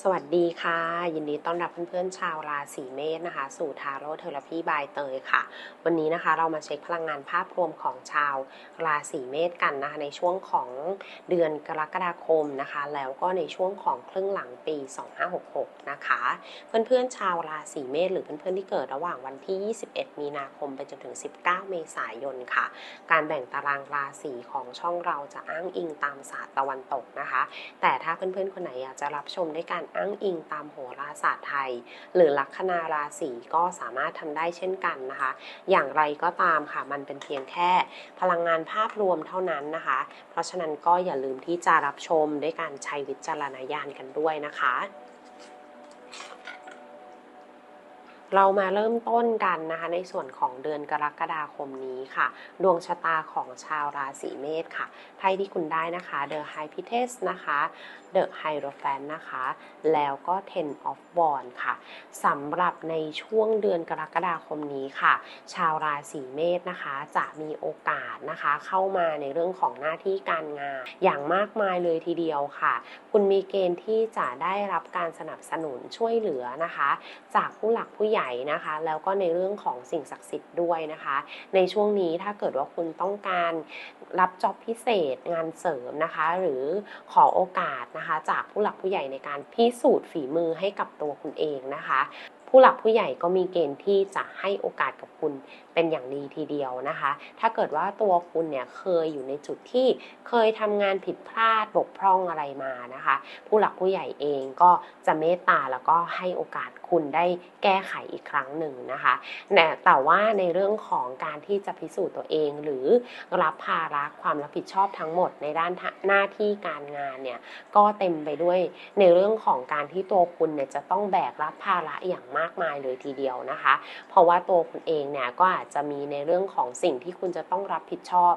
สวัสดีค่ะ ยินดีต้อนรับเพื่อนๆชาวราศีเมษนะคะ สู่ทาโร่เทอราพีบายเตยค่ะ วันนี้นะคะเรามาเช็คพลังงานภาพรวมของชาวราศีเมษกันนะคะในช่วงของเดือนกรกฎาคมนะคะ แล้วก็ในช่วงของครึ่งหลังปี 2566 นะคะ เพื่อนๆชาวราศีเมษหรือเพื่อนๆที่เกิดระหว่างวันที่ 21 มีนาคมไปจนถึง 19 เมษายนค่ะ การแบ่งตารางราศีของช่องเราจะอ้างอิงตามศาสตร์ตะวันตกนะคะ แต่ถ้าเพื่อนๆคนไหนอยากจะรับชมด้วยกันารอ้างอิงตามโหราศาสตร์ไทย หรือลัคนาราศีก็สามารถทำได้เช่นกันนะคะ อย่างไรก็ตามค่ะมันเป็นเพียงแค่พลังงานภาพรวมเท่านั้นนะคะ เพราะฉะนั้นก็อย่าลืมที่จะรับชมด้วยการใช้วิจารณญาณกันด้วยนะคะ เรามาเริ่มต้นกันนะคะในส่วนของเดือนกรกฎาคมนี้ค่ะ ดวงชะตาของชาวราศีเมษค่ะไพ่ที่คุณได้นะคะ The High p i t e s นะคะ The Hierophant นะคะ แล้วก็ Ten of Wands ค่ะสำหรับในช่วงเดือนกรกฎาคมนี้ค่ะ ชาวราศีเมษนะคะ จะมีโอกาสนะคะ เข้ามาในเรื่องของหน้าที่การงาน อย่างมากมายเลยทีเดียวค่ะ คุณมีเกณฑ์ที่จะได้รับการสนับสนุนช่วยเหลือนะคะ จากผู้หลักผู้ใหญ่นะคะ แล้วก็ในเรื่องของสิ่งศักดิ์สิทธิ์ด้วยนะคะ ในช่วงนี้ถ้าเกิดว่าคุณต้องการรับจ็อบพิเศษงานเสริมนะคะ หรือขอโอกาสนะคะ จากผู้หลักผู้ใหญ่ในการพิสูจน์ฝีมือให้กับตัวคุณเองนะคะ ผู้หลักผู้ใหญ่ก็มีเกณฑ์ที่จะให้โอกาสกับคุณเป็นอย่างดีทีเดียวนะคะ ถ้าเกิดว่าตัวคุณเนี่ยเคยอยู่ในจุดที่เคยทำงานผิดพลาดบกพร่องอะไรมานะคะ ผู้หลักผู้ใหญ่เองก็จะเมตตาแล้วก็ให้โอกาสคุณได้แก้ไขอีกครั้งหนึ่งนะคะแต่แต่ว่าในเรื่องของการที่จะพิสูจน์ตัวเองหรือรับภาระความรับผิดชอบทั้งหมดในด้านหน้าที่การงานเนี่ยก็เต็มไปด้วยในเรื่องของการที่ตัวคุณเนี่ยจะต้องแบกรับภาระอย่างมากมายเลยทีเดียวนะคะ เพราะว่าตัวคุณเองเนี่ยก็อาจจะมีในเรื่องของสิ่งที่คุณจะต้องรับผิดชอบ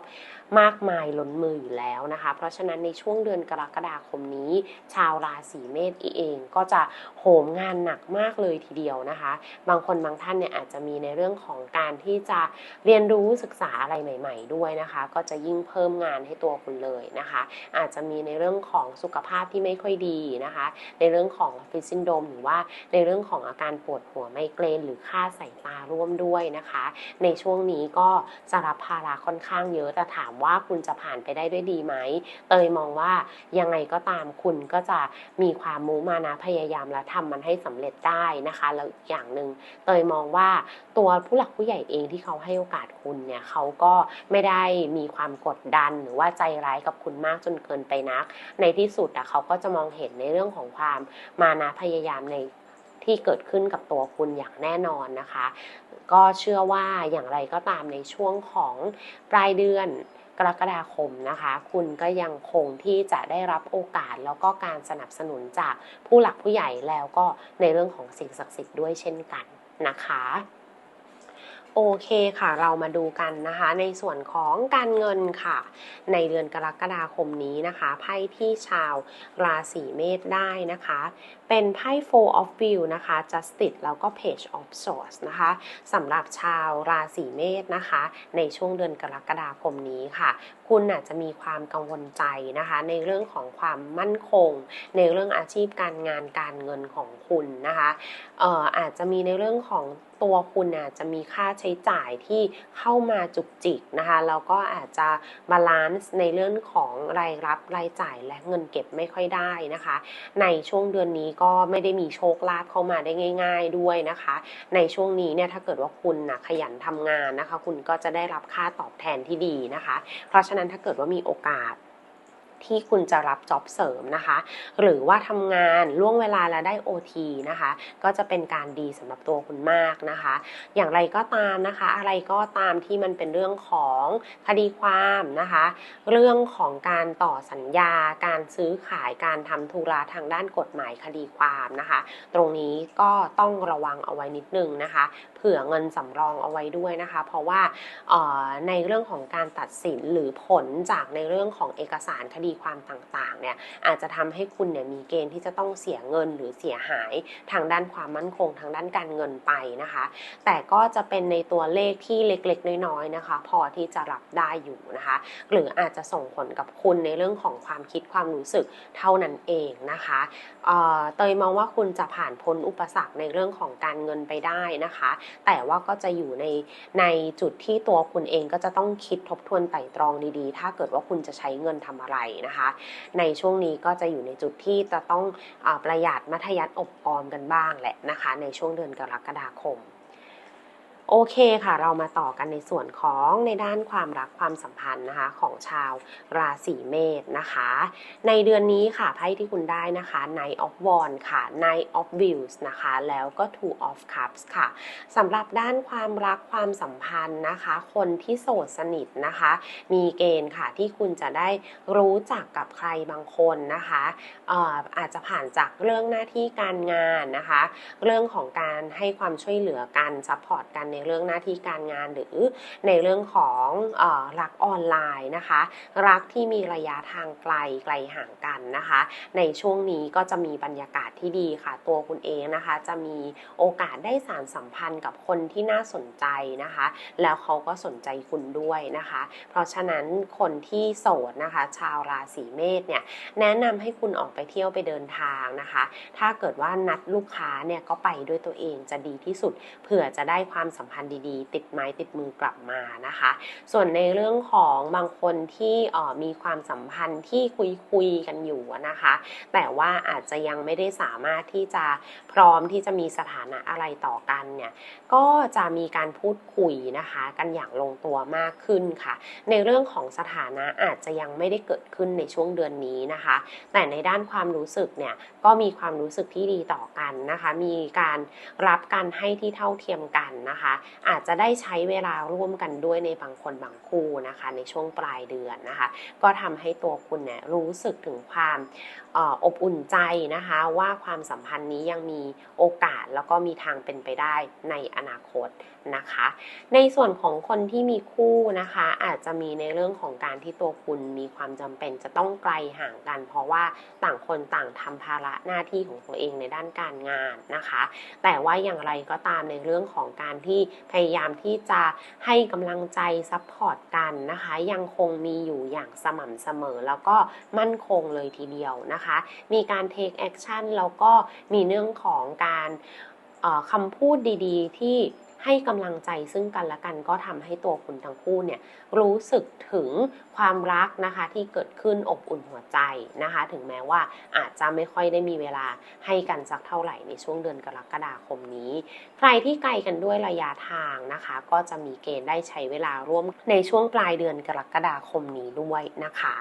มากมายล้นมืออยู่แล้วนะคะ เพราะฉะนั้นในช่วงเดือนกรกฎาคมนี้ ชาวราศีเมษเองก็จะโหมงานหนักมากเลยทีเดียวนะคะ บางคนบางท่านเนี่ยอาจจะมีในเรื่องของการที่จะเรียนรู้ศึกษาอะไรใหม่ ๆ ด้วยนะคะ ก็จะยิ่งเพิ่มงานให้ตัวคุณเลยนะคะ อาจจะมีในเรื่องของสุขภาพที่ไม่ค่อยดีนะคะ ในเรื่องของฟิซินโดมหรือว่าในเรื่องของอาการปวดหัวไมเกรน หรือค่าสายตาร่วมด้วยนะคะ ในช่วงนี้ก็จะรับภาระค่อนข้างเยอะแต่ถามว่าคุณจะผ่านไปได้ด้วยดีไหม เตยมองว่ายังไงก็ตามคุณก็จะมีความมุมานะพยายามและทำมันให้สำเร็จได้นะคะแล้วอีกอย่างหนึ่งเตยมองว่าตัวผู้หลักผู้ใหญ่เองที่เขาให้โอกาสคุณเนี่ยเขาก็ไม่ได้มีความกดดันหรือว่าใจร้ายกับคุณมากจนเกินไปนัก ในที่สุดอะเขาก็จะมองเห็นในเรื่องของความมานะพยายามในที่เกิดขึ้นกับตัวคุณอย่างแน่นอนนะคะ ก็เชื่อว่าอย่างไรก็ตามในช่วงของปลายเดือน กรกฎาคมนะคะ คุณก็ยังคงที่จะได้รับโอกาสแล้วก็การสนับสนุนจากผู้หลักผู้ใหญ่แล้วก็ในเรื่องของสิ่งศักดิ์สิทธิ์ด้วยเช่นกันนะคะ โอเคค่ะ เรามาดูกันนะคะ ในส่วนของการเงินค่ะ ในเดือนกรกฎาคมนี้นะคะไพ่ที่ชาวราศีเมษได้นะคะ เป็นไพ่ Four of View นะคะ Justice แล้วก็ Page of Swords นะคะสำหรับชาวราศีเมษนะคะ ในช่วงเดือนกรกฎาคมนี้ค่ะ คุณอาจจะมีความกังวลใจนะคะ ในเรื่องของความมั่นคง ในเรื่องอาชีพการงานการเงินของคุณนะคะอออาจจะมีในเรื่องของตัวคุณอาจจะมีค่าใช้จ่ายที่เข้ามาจุกจิกนะคะแล้วก็อาจจะบาลานซ์ในเรื่องของรายรับรายจ่ายและเงินเก็บไม่ค่อยได้นะคะ ในช่วงเดือนนี้ก็ไม่ได้มีโชคลาภเข้ามาได้ง่าย ๆด้วยนะคะ ในช่วงนี้เนี่ยถ้าเกิดว่าคุณนะขยันทำงานนะคะ คุณก็จะได้รับค่าตอบแทนที่ดีนะคะ เพราะฉะนั้นถ้าเกิดว่ามีโอกาส ที่คุณจะรับจ็อบเสริมนะคะ หรือว่าทำงานล่วงเวลาแล้วได้ OT นะคะ ก็จะเป็นการดีสำหรับตัวคุณมากนะคะ อย่างไรก็ตามนะคะ อะไรก็ตามที่มันเป็นเรื่องของคดีความนะคะ เรื่องของการต่อสัญญา การซื้อขายการทำธุระทางด้านกฎหมายคดีความนะคะ ตรงนี้ก็ต้องระวังเอาไว้นิดนึงนะคะ ผื่อเงินสำรองเอาไว้ด้วยนะคะ เพราะว่าในเรื่องของการตัดสินหรือผลจากในเรื่องของเอกสารคดีความต่างๆเนี่ยอาจจะทำให้คุณเนี่ยมีเกณฑ์ที่จะต้องเสียเงินหรือเสียหายทางด้านความมั่นคงทางด้านการเงินไปนะคะ แต่ก็จะเป็นในตัวเลขที่เล็กๆ น้อยๆนะคะ พอที่จะรับได้อยู่นะคะ หรืออาจจะส่งผลกับคุณในเรื่องของความคิดความรู้สึกเท่านั้นเองนะคะเเตยมองว่าคุณจะผ่านพ้นอุปสรรคในเรื่องของการเงินไปได้นะคะแต่ว่าก็จะอยู่ในในจุดที่ตัวคุณเองก็จะต้องคิดทบทวนไตร่ตรองดีๆ ถ้าเกิดว่าคุณจะใช้เงินทำอะไรนะคะ ในช่วงนี้ก็จะอยู่ในจุดที่จะต้องอประหยัดมัธยัติอบออมกันบ้างแหละนะคะ ในช่วงเดือนกรกฎาคม โอเคค่ะ เรามาต่อกันในส่วนของในด้านความรักความสัมพันธ์นะคะของชาวราศีเมษนะคะ ในเดือนนี้ค่ะไพ่ที่คุณได้นะคะ Knight of Wands ค่ะ Knight of Views นะคะ แล้วก็ Two of Cups ค่ะสำหรับด้านความรักความสัมพันธ์นะคะ คนที่โสดสนิทนะคะ มีเกณฑ์ค่ะที่คุณจะได้รู้จักกับใครบางคนนะคะอออาจจะผ่านจากเรื่องหน้าที่การงานนะคะ เรื่องของการให้ความช่วยเหลือกันซัพพอร์ตกันในเรื่องหน้าที่การงานหรือในเรื่องของอรักออนไลน์นะคะ รักที่มีระยะทางไกลไกลห่างกันนะคะ ในช่วงนี้ก็จะมีบรรยากาศที่ดีค่ะ ตัวคุณเองนะคะ จะมีโอกาสได้สารสัมพันธ์กับคนที่น่าสนใจนะคะ แล้วเขาก็สนใจคุณด้วยนะคะ เพราะฉะนั้นคนที่โสดนะคะ ชาวราศีเมษเนี่ยแนะนำให้คุณออกไปเที่ยวไปเดินทางนะคะ ถ้าเกิดว่านัดลูกค้าเนี่ยก็ไปด้วยตัวเองจะดีที่สุดเผื่อจะได้ความสัมพันธ์ดีๆ ติดไม้ติดมือกลับมานะคะ ส่วนในเรื่องของบางคนที่มีความสัมพันธ์ที่คุยคุยกันอยู่นะคะ แต่ว่าอาจจะยังไม่ได้สามารถที่จะพร้อมที่จะมีสถานะอะไรต่อกันเนี่ยก็จะมีการพูดคุยนะคะ กันอย่างลงตัวมากขึ้นค่ะ ในเรื่องของสถานะอาจจะยังไม่ได้เกิดขึ้นในช่วงเดือนนี้นะคะ แต่ในด้านความรู้สึกเนี่ยก็มีความรู้สึกที่ดีต่อกันนะคะ มีการรับการให้ที่เท่าเทียมกันนะคะอาจจะได้ใช้เวลาร่วมกันด้วยในบางคนบางคู่นะคะ ในช่วงปลายเดือนนะคะ ก็ทำให้ตัวคุณเนี่ยรู้สึกถึงความเอ่ออบอุ่นใจนะคะ ว่าความสัมพันธ์นี้ยังมีโอกาสแล้วก็มีทางเป็นไปได้ในอนาคตนะคะ ในส่วนของคนที่มีคู่นะคะ อาจจะมีในเรื่องของการที่ตัวคุณมีความจำเป็นจะต้องไกลห่างกัน เพราะว่าต่างคนต่างทำภาระหน้าที่ของตัวเองในด้านการงานนะคะ แต่ว่าอย่างไรก็ตามในเรื่องของการที่พยายามที่จะให้กำลังใจซัพพอร์ตกันนะคะ ยังคงมีอยู่อย่างสม่ำเสมอ แล้วก็มั่นคงเลยทีเดียวนะคะ มีการเทคแอคชั่นแล้วก็มีเรื่องของการคำพูดดีๆ ที่ ให้กำลังใจซึ่งกันและกันก็ทำให้ตัวคุณทั้งคู่เนี่ยรู้สึกถึงความรักนะคะที่เกิดขึ้นอบอุ่นหัวใจนะคะ ถึงแม้ว่าอาจจะไม่ค่อยได้มีเวลาให้กันสักเท่าไหร่ในช่วงเดือนกรกฎาคมนี้ ใครที่ไกลกันด้วยระยะทางนะคะ ก็จะมีเกณฑ์ได้ใช้เวลาร่วมในช่วงปลายเดือนกรกฎาคมนี้ด้วยนะคะ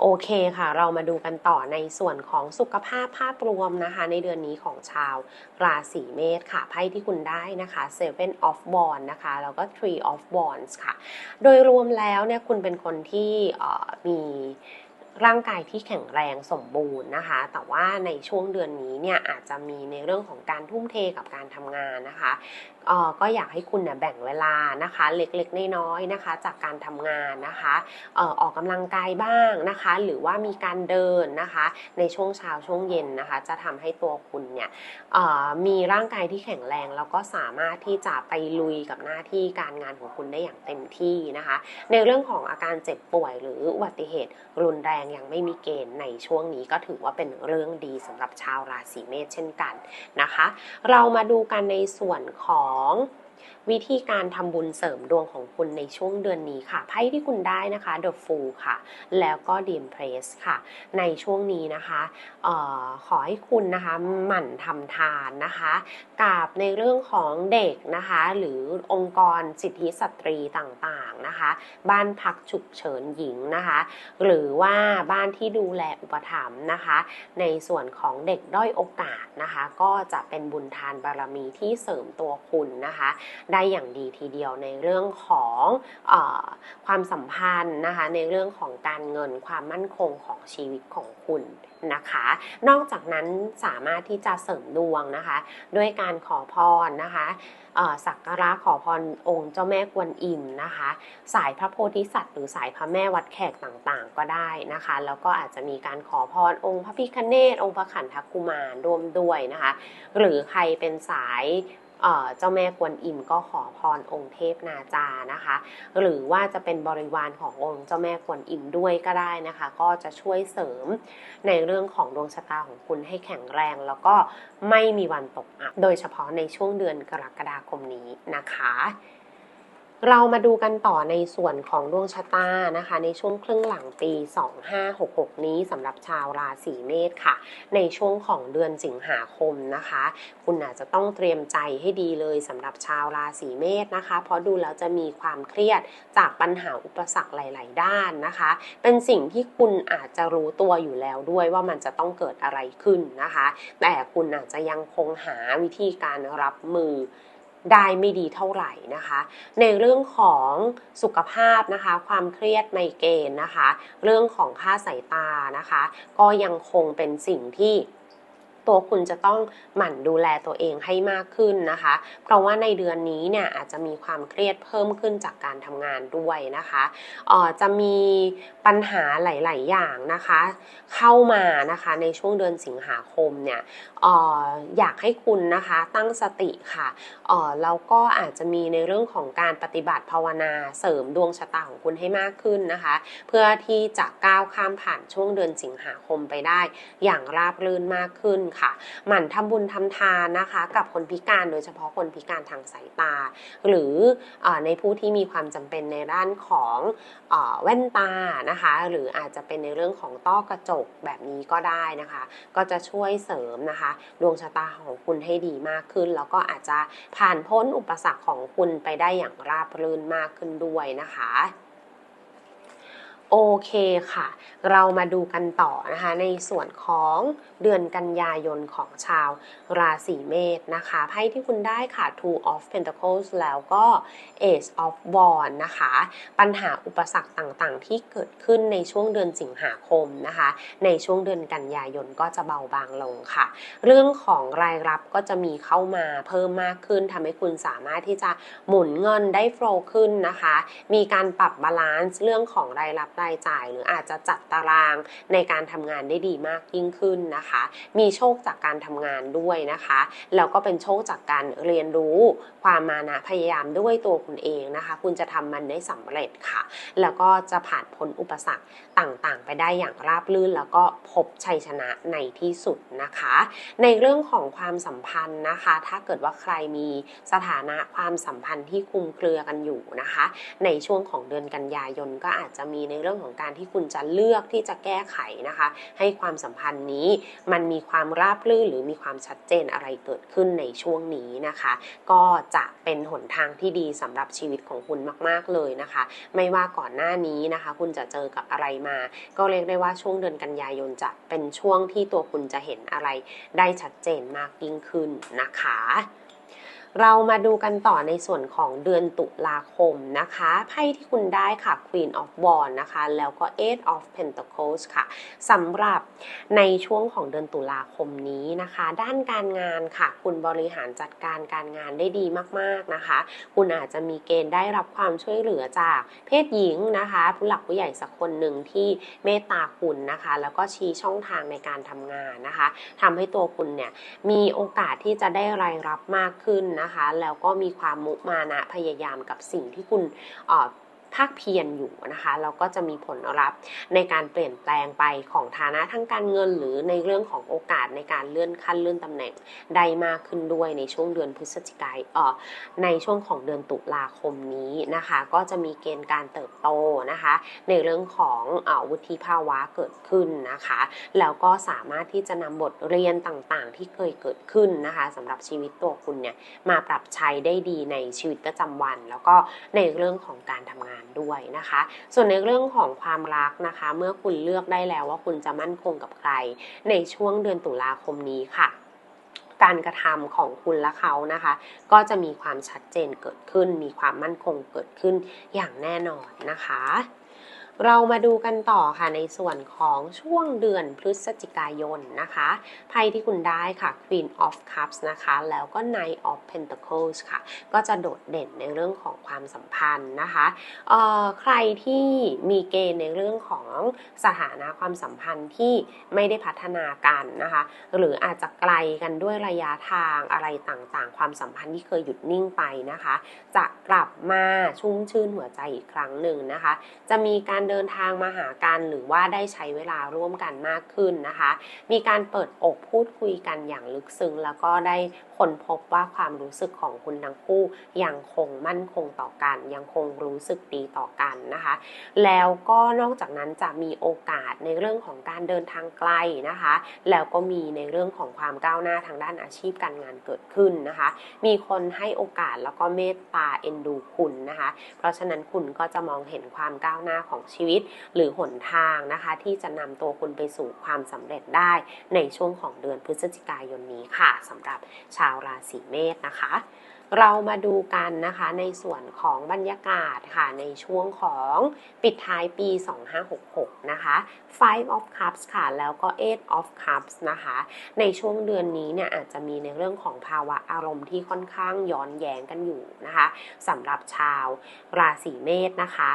โอเคค่ะ เรามาดูกันต่อในส่วนของสุขภาพภาพรวมนะคะ ในเดือนนี้ของชาวราศีเมษค่ะไพ่ที่คุณได้นะคะ Seven of Wands นะคะ แล้วก็ Three of Wands ค่ะ โดยรวมแล้วเนี่ยคุณเป็นคนที่มีร่างกายที่แข็งแรงสมบูรณ์นะคะ แต่ว่าในช่วงเดือนนี้เนี่ยอาจจะมีในเรื่องของการทุ่มเทกับการทำงานนะคะ ก็อยากให้คุณเนี่ยแบ่งเวลานะคะเล็กๆน้อยๆนะคะ จากการทำงานนะคะออออกกำลังกายบ้างนะคะ หรือว่ามีการเดินนะคะ ในช่วงเช้าช่วงเย็นนะคะ จะทำให้ตัวคุณเนี่ยมีร่างกายที่แข็งแรงแล้วก็สามารถที่จะไปลุยกับหน้าที่การงานของคุณได้อย่างเต็มที่นะคะ ในเรื่องของอาการเจ็บป่วยหรืออุบัติเหตุรุนแรงยังไม่มีเกณฑ์ในช่วงนี้ก็ถือว่าเป็นเรื่องดีสำหรับชาวราศีเมษเช่นกันนะคะ เรามาดูกันในส่วนขององ วิธีการทำบุญเสริมดวงของคุณในช่วงเดือนนี้ค่ะไพ่ที่คุณได้นะคะ The Fool ค่ะ แล้วก็ The Empress ค่ะ ในช่วงนี้นะคะออขอให้คุณนะคะหมั่นทำทานนะคะกับในเรื่องของเด็กนะคะ หรือองค์กรสิทธิสตรีต่างๆนะคะ บ้านพักฉุกเฉินหญิงนะคะ หรือว่าบ้านที่ดูแลอุปถัมภ์นะคะ ในส่วนของเด็กด้อยโอกาสนะคะ ก็จะเป็นบุญทานบารมีที่เสริมตัวคุณนะคะได้อย่างดีทีเดียวในเรื่องของอความสัมพันธ์นะคะในเรื่องของการเงินความมั่นคงของชีวิตของคุณนะคะ นอกจากนั้นสามารถที่จะเสริมดวงนะคะ ด้วยการขอพรนะคะสักการะขอพรองค์เจ้าแม่กวนอิมนะคะ สายพระโพธิสัตว์หรือสายพระแม่วัดแขกต่างๆ ก็ได้นะคะ แล้วก็อาจจะมีการขอพรองค์พระพิคเนตองค์พระขันธกุมารร่วมด้วยนะคะ หรือใครเป็นสาย เจ้าแม่กวนอิมก็ขอพรองค์เทพนาจานะคะ หรือว่าจะเป็นบริวารขององค์เจ้าแม่กวนอิมด้วยก็ได้นะคะ ก็จะช่วยเสริมในเรื่องของดวงชะตาของคุณให้แข็งแรง แล้วก็ไม่มีวันตกอับโดยเฉพาะในช่วงเดือนกรกฎาคมนี้นะคะ เรามาดูกันต่อในส่วนของดวงชะตานะคะ ในช่วงครึ่งหลังปี 2566 นี้สำหรับชาวราศีเมษค่ะ ในช่วงของเดือนสิงหาคมนะคะ คุณอาจจะต้องเตรียมใจให้ดีเลยสำหรับชาวราศีเมษนะคะ เพราะดูแล้วจะมีความเครียดจากปัญหาอุปสรรคหลาย ๆ ด้านนะคะ เป็นสิ่งที่คุณอาจจะรู้ตัวอยู่แล้วด้วยว่ามันจะต้องเกิดอะไรขึ้นนะคะ แต่คุณอาจจะยังคงหาวิธีการรับมือ ได้ไม่ดีเท่าไหร่นะคะ ในเรื่องของสุขภาพนะคะ ความเครียดไมเกรนนะคะ เรื่องของค่าสายตานะคะ ก็ยังคงเป็นสิ่งที่ ตัวคุณจะต้องหมั่นดูแลตัวเองให้มากขึ้นนะคะ เพราะว่าในเดือนนี้เนี่ยอาจจะมีความเครียดเพิ่มขึ้นจากการทำงานด้วยนะคะเอ่อจะมีปัญหาหลาย ๆ อย่างนะคะ เข้ามานะคะในช่วงเดือนสิงหาคมเนี่ยเอออยากให้คุณนะคะตั้งสติค่ะเออแล้วก็อาจจะมีในเรื่องของการปฏิบัติภาวนาเสริมดวงชะตาของคุณให้มากขึ้นนะคะ เพื่อที่จะก้าวข้ามผ่านช่วงเดือนสิงหาคมไปได้ อย่างราบรื่นมากขึ้นค่ะ หมั่นทำบุญทำทานนะคะ กับคนพิการโดยเฉพาะคนพิการทางสายตา หรืออในผู้ที่มีความจำเป็นในด้านของเออแว่นตานะคะ หรืออาจจะเป็นในเรื่องของต้อกระจกแบบนี้ก็ได้นะคะ ก็จะช่วยเสริมนะคะ ดวงชะตาของคุณให้ดีมากขึ้น แล้วก็อาจจะผ่านพ้นอุปสรรคของคุณไปได้อย่างราบรื่นมากขึ้นด้วยนะคะ โอเคค่ะ เรามาดูกันต่อนะคะ ในส่วนของเดือนกันยายนของชาวราศีเมษนะคะไพ่ที่คุณได้ค่ะ Two of Pentacles แล้วก็ Ace of Wands นะคะ ปัญหาอุปสรรคต่างๆ ที่เกิดขึ้นในช่วงเดือนสิงหาคมนะคะ ในช่วงเดือนกันยายนก็จะเบาบางลงค่ะ เรื่องของรายรับก็จะมีเข้ามาเพิ่มมากขึ้นทำให้คุณสามารถที่จะหมุนเงินได้โฟล์ขึ้นนะคะ มีการปรับบาลานซ์เรื่องของรายรับรายจ่าย หรืออาจจะจัดตารางในการทำงานได้ดีมากยิ่งขึ้นนะคะ มีโชคจากการทำงานด้วยนะคะ แล้วก็เป็นโชคจากการเรียนรู้ความมานะพยายามด้วยตัวคุณเองนะคะ คุณจะทำมันได้สำเร็จค่ะ แล้วก็จะผ่านพ้นอุปสรรคต่างๆ ไปได้อย่างราบรื่น แล้วก็พบชัยชนะในที่สุดนะคะ ในเรื่องของความสัมพันธ์นะคะ ถ้าเกิดว่าใครมีสถานะความสัมพันธ์ที่คุมเครือกันอยู่นะคะ ในช่วงของเดือนกันยายนก็อาจจะมีในเรื่องของการที่คุณจะเลือกที่จะแก้ไขนะคะ ให้ความสัมพันธ์นี้มันมีความราบรื่นหรือมีความชัดเจนอะไรเกิดขึ้นในช่วงนี้นะคะ ก็จะเป็นหนทางที่ดีสำหรับชีวิตของคุณมาก ๆเลยนะคะ ไม่ว่าก่อนหน้านี้นะคะ คุณจะเจอกับอะไรมา ก็เรียกได้ว่าช่วงเดือนกันยายนจะเป็นช่วงที่ตัวคุณจะเห็นอะไรได้ชัดเจนมากยิ่งขึ้นนะคะ เรามาดูกันต่อในส่วนของเดือนตุลาคมนะคะไพ่ที่คุณได้ค่ะ Queen of Wands นะคะ แล้วก็ Eight of Pentacles ค่ะสำหรับในช่วงของเดือนตุลาคมนี้นะคะ ด้านการงานค่ะ คุณบริหารจัดการการงานได้ดีมากๆนะคะ คุณอาจจะมีเกณฑ์ได้รับความช่วยเหลือจากเพศหญิงนะคะ ผู้หลักผู้ใหญ่สักคนหนึ่งที่เมตตาคุณนะคะ แล้วก็ชี้ช่องทางในการทำงานนะคะทำให้ตัวคุณเนี่ยมีโอกาสที่จะได้รายรับมากขึ้นนะคะ แล้วก็มีความมุมานะพยายามกับสิ่งที่คุณ ภาคเพียรอยู่นะคะแล้วก็จะมีผลลัพธ์ในการเปลี่ยนแปลงไปของฐานะทางการเงิน หรือในเรื่องของโอกาสในการเลื่อนขั้นเลื่อนตำแหน่งได้มากขึ้นด้วยในช่วงเดือนพฤศจิกายนเอ่อในช่วงของเดือนตุลาคมนี้นะคะ ก็จะมีเกณฑ์การเติบโตนะคะ ในเรื่องของอวุฒิภาวะเกิดขึ้นนะคะ แล้วก็สามารถที่จะนำบทเรียนต่างๆ ที่เคยเกิดขึ้นนะคะสำหรับชีวิตตัวคุณเนี่ยมาปรับใช้ได้ดีในชีวิตประจำวัน แล้วก็ในเรื่องของการทำงานด้วยนะคะ ส่วนในเรื่องของความรักนะคะ เมื่อคุณเลือกได้แล้วว่าคุณจะมั่นคงกับใคร ในช่วงเดือนตุลาคมนี้ค่ะการกระทำของคุณและเขานะคะ ก็จะมีความชัดเจนเกิดขึ้น มีความมั่นคงเกิดขึ้นอย่างแน่นอนนะคะ เรามาดูกันต่อค่ะในส่วนของช่วงเดือนพฤศจิกายนนะคะไพ่ที่คุณได้ค่ะ Queen of Cups นะคะ แล้วก็ Knight of Pentacles ค่ะ ก็จะโดดเด่นในเรื่องของความสัมพันธ์นะคะเอ่อใครที่มีเกณฑ์ในเรื่องของสถานะความสัมพันธ์ที่ไม่ได้พัฒนากันนะคะ หรืออาจจะไกลกันด้วยระยะทางอะไรต่างๆ ความสัมพันธ์ที่เคยหยุดนิ่งไปนะคะ จะกลับมาชุ่มชื่นหัวใจอีกครั้งหนึ่งนะคะ จะมีการเดินทางมาหากันหรือว่าได้ใช้เวลาร่วมกันมากขึ้นนะคะ มีการเปิดอกพูดคุยกันอย่างลึกซึ้งแล้วก็ได้ค้นพบว่าความรู้สึกของคุณทั้งคู่ยังคงมั่นคงต่อกัน ยังคงรู้สึกดีต่อกันนะคะ แล้วก็นอกจากนั้นจะมีโอกาสในเรื่องของการเดินทางไกลนะคะ แล้วก็มีในเรื่องของความก้าวหน้าทางด้านอาชีพการงานเกิดขึ้นนะคะ มีคนให้โอกาสแล้วก็เมตตาเอ็นดูคุณนะคะ เพราะฉะนั้นคุณก็จะมองเห็นความก้าวหน้าของชีวิต หรือหนทางนะคะ ที่จะนำตัวคุณไปสู่ความสำเร็จได้ในช่วงของเดือนพฤศจิกายนนี้ค่ะสำหรับชาวราศีเมษนะคะเรามาดูกันนะคะในส่วนของบรรยากาศค่ะในช่วงของปิดท้ายปี 2566 นะคะ Five of Cups ค่ะแล้วก็ Eight of Cups นะคะ ในช่วงเดือนนี้เนี่ยอาจจะมีในเรื่องของภาวะอารมณ์ที่ค่อนข้างย้อนแย้งกันอยู่นะคะสำหรับชาวราศีเมษนะคะ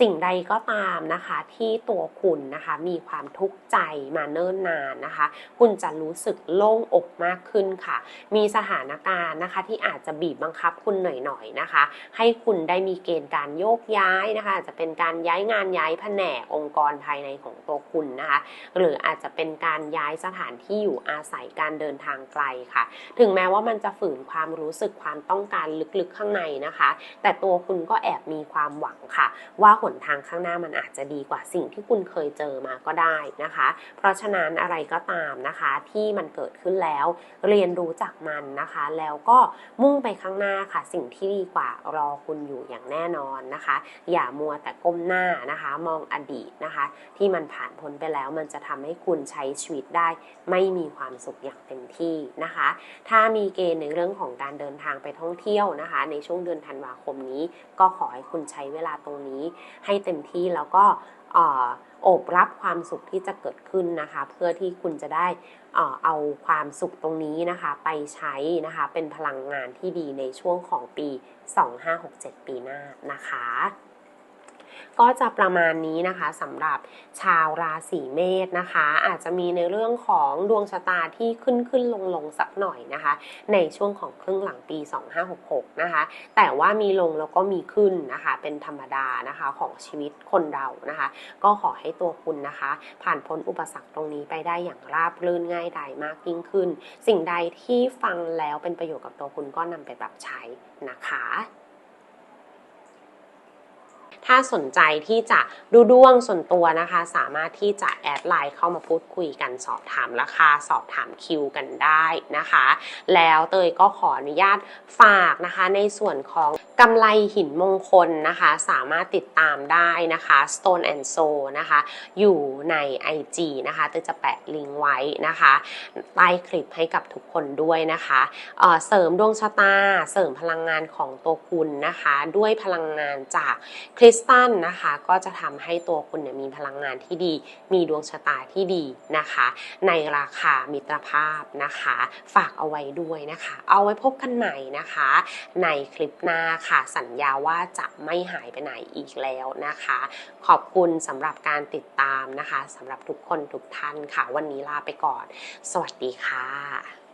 สิ่งใดก็ตามนะคะที่ตัวคุณนะคะมีความทุกข์ใจมาเนิ่นนานนะคะ คุณจะรู้สึกโล่งอกมากขึ้นค่ะ มีสถานการณ์นะคะที่อาจจะบีบบังคับคุณหน่อยๆนะคะ ให้คุณได้มีเกณฑ์การโยกย้ายนะคะอาจจะเป็นการย้ายงานย้ายแผนกองค์กรภายในของตัวคุณนะคะ หรืออาจจะเป็นการย้ายสถานที่อยู่อาศัยการเดินทางไกลค่ะ ถึงแม้ว่ามันจะฝืนความรู้สึกความต้องการลึกๆข้างในนะคะ แต่ตัวคุณก็แอบมีความหวังค่ะ ว่าหนทางข้างหน้ามันอาจจะดีกว่าสิ่งที่คุณเคยเจอมาก็ได้นะคะ เพราะฉะนั้นอะไรก็ตามนะคะที่มันเกิดขึ้นแล้ว เรียนรู้จากมันนะคะ แล้วก็มุ่งไปข้างหน้าค่ะ สิ่งที่ดีกว่ารอคุณอยู่อย่างแน่นอนนะคะ อย่ามัวแต่ก้มหน้านะคะ มองอดีตนะคะ ที่มันผ่านพ้นไปแล้วมันจะทำให้คุณใช้ชีวิตได้ ไม่มีความสุขอย่างเต็มที่นะคะ ถ้ามีเกณฑ์ในเรื่องของการเดินทางไปท่องเที่ยวนะคะ ในช่วงเดือนธันวาคมนี้ก็ขอให้คุณใช้เวลาตรงนี้ให้เต็มที่แล้วก็เอ่อโอบรับความสุขที่จะเกิดขึ้นนะคะ เพื่อที่คุณจะได้เอ่อเอาความสุขตรงนี้นะคะ ไปใช้นะคะ เป็นพลังงานที่ดีในช่วงของปี 2567 ปีหน้านะคะ ก็จะประมาณนี้นะคะสำหรับชาวราศีเมษนะคะ อาจจะมีในเรื่องของดวงชะตาที่ขึ้นขึ้นลงลงสักหน่อยนะคะ ในช่วงของครึ่งหลังปี 2566 นะคะ แต่ว่ามีลงแล้วก็มีขึ้นนะคะ เป็นธรรมดานะคะของชีวิตคนเรานะคะ ก็ขอให้ตัวคุณนะคะ ผ่านพ้นอุปสรรคตรงนี้ไปได้อย่างราบรื่นง่ายดายมากยิ่งขึ้น สิ่งใดที่ฟังแล้วเป็นประโยชน์กับตัวคุณก็นำไปปรับใช้นะคะ ถ้าสนใจที่จะดูดวงส่วนตัวนะคะ สามารถที่จะแอดไลน์เข้ามาพูดคุยกันสอบถามราคาสอบถามคิวกันได้นะคะ แล้วเตยก็ขออนุญาตฝากนะคะ ในส่วนของกำไรหินมงคลนะคะ สามารถติดตามได้นะคะ Stone and Soul นะคะ อยู่ใน IG นะคะเตยจะแปะลิงก์ไว้นะคะใต้คลิปให้กับทุกคนด้วยนะคะเเสริมดวงชะตา เสริมพลังงานของตัวคุณนะคะ ด้วยพลังงานจากคริสตัลนะคะ ก็จะทำให้ตัวคุณเนี่ยมีพลังงานที่ดี มีดวงชะตาที่ดีนะคะ ในราคามิตรภาพนะคะ ฝากเอาไว้ด้วยนะคะ เอาไว้พบกันใหม่นะคะ ในคลิปหน้าค่ะ สัญญาว่าจะไม่หายไปไหนอีกแล้วนะคะ ขอบคุณสำหรับการติดตามนะคะสำหรับทุกคนทุกท่านค่ะ วันนี้ลาไปก่อน สวัสดีค่ะ